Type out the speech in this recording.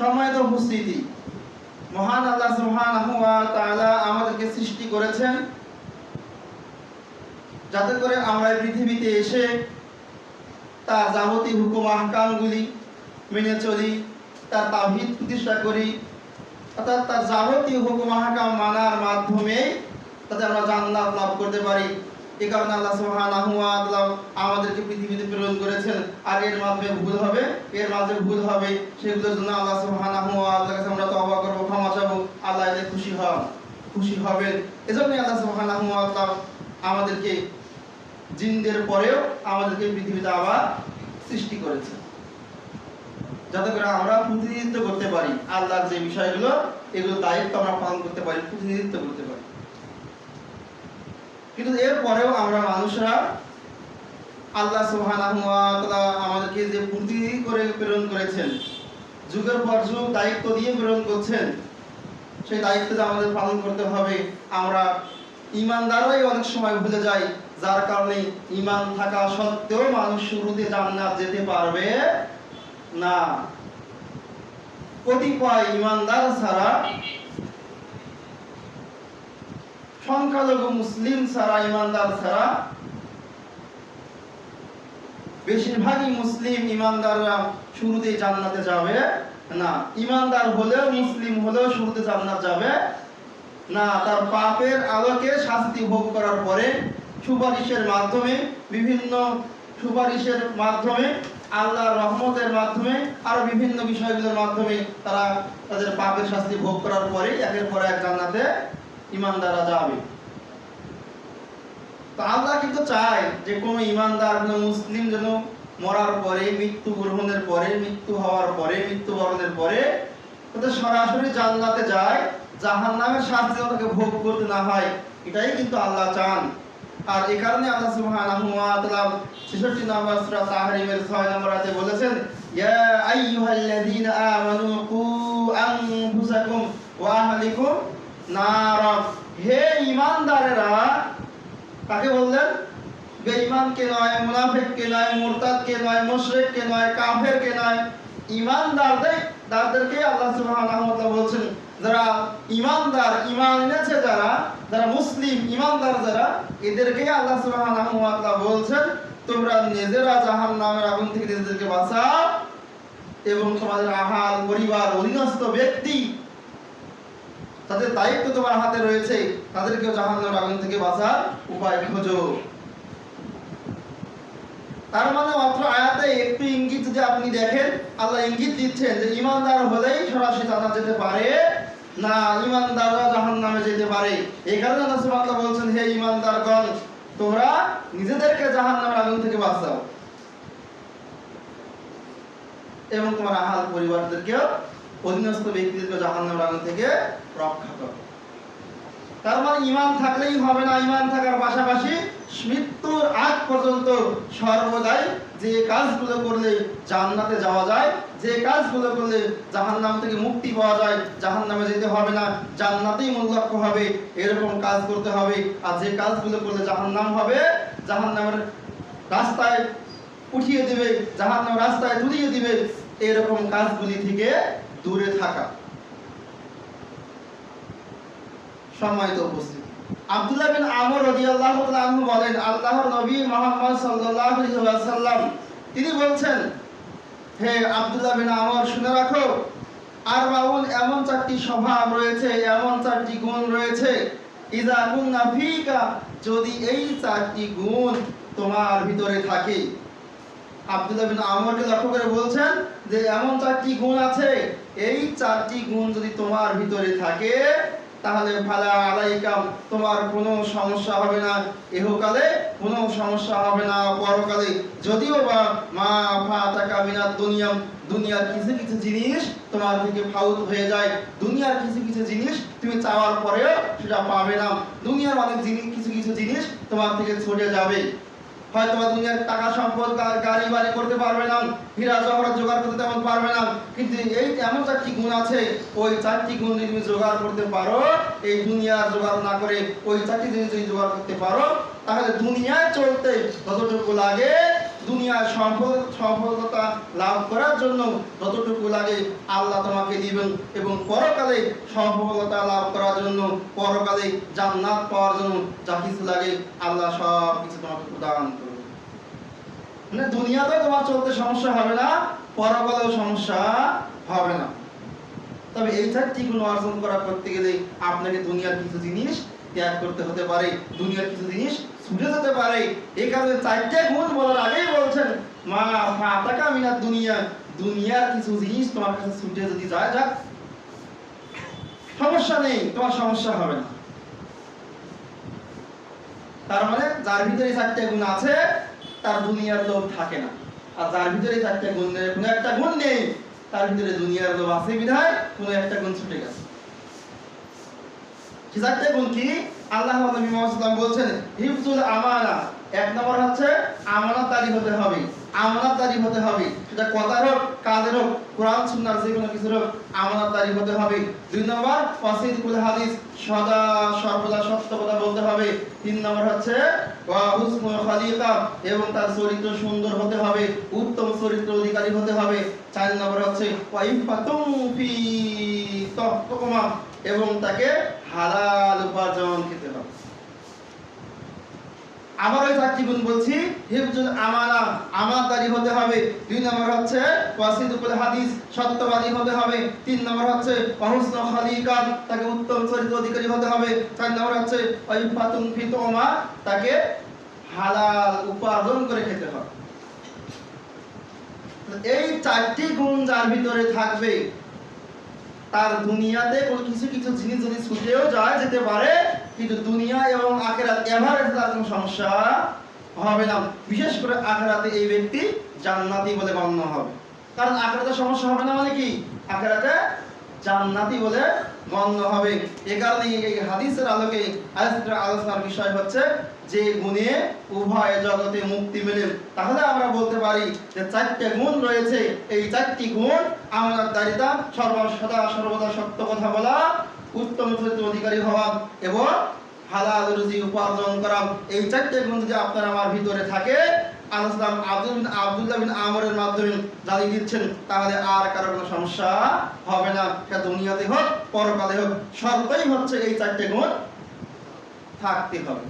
সম্মানিত উপস্থিতি, মহান আল্লাহ তাআলা আমাদেরকে সৃষ্টি করেছেন যাতে করে আমরা পৃথিবীতে এসে তার যাবতীয় হুকুম আহকামগুলি মেনে চলি, তার তাওহীদ প্রতিষ্ঠা করি, অর্থাৎ তার যাবতীয় হুকুম আহকাম মানার মাধ্যমে তাতে আমরা জান্নাত লাভ করতে পারি। এই কারণে আল্লাহ সুবহানাহু ওয়া তাআলা আমাদেরকে পৃথিবীতে প্রেরণ করেছেন। আর এর মাধ্যমে ভুল হবে, এর মাঝে ভুল হবে, সেগুলোর জন্য আল্লাহ সুবহানাহু ওয়া তাআলার কাছে আমরা তওবা করব, ক্ষমা চাবো, আল্লাহ এতে খুশি হন, খুশি হবেন। এজন্যই আল্লাহ সুবহানাহু ওয়া তাআলা আমাদেরকে জিনদের পরেও আমাদেরকে পৃথিবীতে আবার সৃষ্টি করেছে যাতে করে আমরা প্রতিনিধিত্ব করতে পারি, আল্লাহর যে বিষয়গুলো এগুলো দায়িত্ব আমরা পালন করতে পারি, প্রতিনিধিত্ব করতে পারি। কিন্তু এর পরেও আমরা মানুষরা আল্লাহ তাআলা আমাদেরকে যে প্রতিনিধি করে প্রেরণ করেছেন, যুগের পর যুগ দায়িত্ব দিয়ে প্রেরণ করছেন, সেই দায়িত্ব যে আমাদের পালন করতে হবে, আমরা ইমানদারই অনেক সময় ভুলে যাই, যার কারণে ইমান থাকা সত্ত্বেও মানুষ শুরুতে জান্নাত যেতে পারবে না। কতিপয় ইমানদার ছাড়া সংখ্যালঘু মুসলিম ছাড়া, ইমানদার ছাড়া, বেশিরভাগই মুসলিম ইমানদাররা শুরুতেই জান্নাতে যাবে না। ইমানদার হলেও মুসলিম হলেও শুরুতে জান্নাত যাবে না। তার পাপের আলোকে শাস্তি ভোগ করার পরে সুপারিশের মাধ্যমে, বিভিন্ন সুপারিশের মাধ্যমে, আল্লাহর রহমতের মাধ্যমে, আরও বিভিন্ন বিষয়গুলোর মাধ্যমে তারা তাদের পাপের শাস্তি ভোগ করার পরে একের পর এক জান্নাতে ইমানদাররা যাবে তো আল্লাহ কিন্তু চায় যে কোনো ইমানদার কোনো মুসলিম যেন মরার পরে, মৃত্যু গ্রহণের পরে, মৃত্যু হওয়ার পরে, মৃত্যুবরণের পরে সরাসরি জান্নাতে যায় জাহান নামের শাস্তি তাকে ভোগ করতে না হয়। এটাই কিন্তু আল্লাহ চান। আর এই কারণে আল্লাহ সুবহানাহু ওয়া তাআলা 66 নম্বর সূরা তাহরিমের 6 নম্বর আয়াতে বলেছেন, ইয়া আইয়ুহাল্লাযীনা আমানু কু আনফুসাকুম ওয়া আহলিকুম নারা হে ঈমানদারেরা কাকে বললেন? বেঈমানকে নয়, মুনাফিককে নয়, মুরতাদকে নয়, মুশরিককে নয়, কাফেরকে নয়। ঈমানদারদের তাদেরকে আল্লাহ সুবহানাহু ওয়া তাআলা বলছেন, যারা ঈমানদার ঈমান এনেছে যারা যারা মুসলিম ঈমানদার যারা, এদেরকে আল্লাহ সুবহানাহু ওয়া তাআলা বলছেন, তোমরা নিজেরা জাহান্নামের আগুন থেকে নিজেদেরকে বাঁচাও এবং তোমাদের আহাল, পরিবার, অধীনস্থ ব্যক্তি তাদের দায়িত্ব তোমার হাতে রয়েছে। তাদেরকেও জাহান্নামের আগুন থেকে বাঁচার উপায় খোঁজো। তার মানে মাত্র আয়াতে একটু ইঙ্গিত যদি আপনি দেখেন, আল্লাহ ইঙ্গিত দিচ্ছেন যে ইমানদার হলেই সরাসরি জান্নাত যেতে পারে, না ইমানদাররা জাহান্নামে যেতে পারে। এই কারণে আল্লাহ সুবহানাহু বলছেন, হে ইমানদারগণ, তোমরা নিজেদেরকে জাহান্নামের আগুন থেকে বাঁচাও এবং তোমার আহাল পরিবারদেরকেও অধীনস্থ ব্যক্তিদেরকে জাহান্নামের আগুন থেকে রক্ষা করো। তার মানে ইমান থাকলেই হবে না ইমান থাকার পাশাপাশি মৃত্যুর আগ পর্যন্ত সর্বদাই যে কাজগুলো করলে জান্নাতে যাওয়া যায়, যে কাজগুলো করলে জাহান্নাম থেকে মুক্তি পাওয়া যায়, জাহান্নামে যেতে হবে না, জান্নাতেই মূল লক্ষ্য হবে, এরকম কাজ করতে হবে। আর যে কাজগুলো করলে জাহান্নাম হবে, জাহান্নামের রাস্তায় উঠিয়ে দিবে, জাহান্নাম রাস্তায় তুলিয়ে দিবে, এরকম কাজগুলি থেকে দূরে থাকা। সম্মানিত উপস্থিতি। আব্দুল্লাহ বিন আমর রাদিয়াল্লাহু তাআলা বলেন, আল্লাহর নবী মুহাম্মদ সাল্লাল্লাহু আলাইহি ওয়াসাল্লাম, তিনি বলছেন, হে আব্দুল্লাহ বিন আমর, শুনে রাখো আর বাউল এমন চারটি স্বভাব রয়েছে, এমন চারটি গুণ রয়েছে ইজা কুন্না ফিকা, যদি এই চারটি গুণ তোমার ভিতরে থাকে। আব্দুল্লাহ বিন আমরকে লক্ষ্য করে বলছেন যে এমন চারটি গুণ আছে, এই চারটি গুণ যদি তোমার ভিতরে থাকে, তাহলে ফালা আলাইকাম তোমার কোনো সমস্যা হবে না। এহকালে কোনো সমস্যা হবে না। পরকালে যদিও বা মা ফাতাকা মিনাত দুনিয়াম দুনিয়ার কিছু কিছু জিনিস তোমার থেকে ফাউত হয়ে যায়। দুনিয়ার কিছু কিছু জিনিস তুমি চাওয়ার পরেও সেটা পাবে না। দুনিয়ার অনেক জিনিস, কিছু কিছু জিনিস তোমার থেকে ছুটে যাবে। হয়তো দুনিয়ার টাকা সম্পদ গাড়ি বাড়ি করতে পারবে না, হীরা জহরত জোগাড় করতে তেমন পারবে না। কিন্তু এই এমন চারটি গুণ আছে, ওই চারটি গুণ তুমি জোগাড় করতে পারো, এই দুনিয়ার জোগাড় না করে ওই চারটি জিনিস যদি জোগাড় করতে পারো, তাহলে দুনিয়ায় চলতে যতটুকু লাগে দুনিয়ার সফল, সফলতা লাভ করার জন্য যতটুকু লাগে আল্লাহ তোমাকে দিবেন এবং পরকালে সফলতা লাভ করার জন্য, পরকালে জান্নাত পাওয়ার জন্য যা কিছু লাগে আল্লাহ সব কিছু তোমাকে প্রদান করবে। মানে দুনিয়াতে তোমার চলতে সমস্যা হবে না, পরকালেও সমস্যা হবে না। তবে এই চারটি অর্জন করা করতে গেলে আপনাকে দুনিয়ার কিছু জিনিস ত্যাগ করতে হতে পারে। দুনিয়ার কিছু জিনিস ছুটে যেতে পারে। এই কারণে চারটে গুণ বলার আগেই বলছেন, মা ফাতাকা মিনার দুনিয়া। দুনিয়ার কিছু জিনিস তোমার কাছে ছুটে যদি যায়, যাক। সমস্যা নেই, তোমার সমস্যা হবে না। তার মানে যার ভিতরে চারটে গুণ আছে, তার দুনিয়ার লোভ থাকে না। আর যার ভিতরে চারটে গুণ নেই, কোনো একটা গুণ নেই, তার ভিতরে দুনিয়ার লোভ আছে বিধায় কোনো একটা গুণ ছুটে গেছে। কি চারটে গুণ কি? আল্লাহ বলছেন হিফজুল আমানা এক নম্বর হচ্ছে হতে হবে। হতে হবে। সেটা কথার হোক, কাজের হোক, কোরআন সুন্নাহর যে কোনো কিছুর হোক হতে হবে। দুই নম্বর হাদিস, সদা, সর্বদা সত্য কথা বলতে হবে। তিন নম্বর হচ্ছে এবং তার চরিত্র সুন্দর হতে হবে, উত্তম চরিত্র অধিকারী হতে হবে। চার নম্বর হচ্ছে এবং তাকে হালাল উপার্জন খেতে হবে। আবার ওই চারটি গুণ বলছি, হিফজুল আমানা আমানতদারি হতে হবে। দুই নম্বর হচ্ছে ওয়াসিদুল হাদিস, সত্যবাদী হতে হবে। তিন নম্বর হচ্ছে অহুসন খালিকাত, তাকে উত্তম চরিত্র অধিকারী হতে হবে। চার নম্বর হচ্ছে ওয়াইফাতুন ফিতমা তাকে হালাল উপার্জন করে খেতে হবে। এই চারটি গুণ যার ভিতরে থাকবে তার দুনিয়াতে কোনো কিছু কিছু জিনিস যদি ছুটেও যায়, যেতে পারে, কিন্তু দুনিয়া এবং আখেরাত এভারেজ তার কোনো সমস্যা হবে না, বিশেষ করে আখেরাতে এই ব্যক্তি জান্নাতি বলে গণ্য হবে। কারণ আখেরাতে সমস্যা হবে না মানে কি? আখেরাতে জান্নাতি বলে গণ্য হবে। এ কারণে এই হাদিসের আলোকে আলোচনার বিষয় হচ্ছে যে গুণে উভয় জগতে মুক্তি মেলে, তাহলে আমরা বলতে পারি যে চারটে গুণ রয়েছে। এই চারটি গুণ আমার দারিতা সর্বসদা সর্বদা সত্য কথা বলা, উত্তম চরিত্র অধিকারী হওয়া এবং হালাল রুজি উপার্জন করা। এই চারটে গুণ যদি আপনার আমার ভিতরে থাকে আলসালাম আব্দুল বিন আব্দুল্লাহ বিন আমরের মাধ্যমে জানিয়ে দিচ্ছেন, তাহলে আর কারও কোনো সমস্যা হবে না। সেটা দুনিয়াতে হোক, পরকালে হোক, সর্বই হচ্ছে এই চারটে গুণ থাকতে হবে।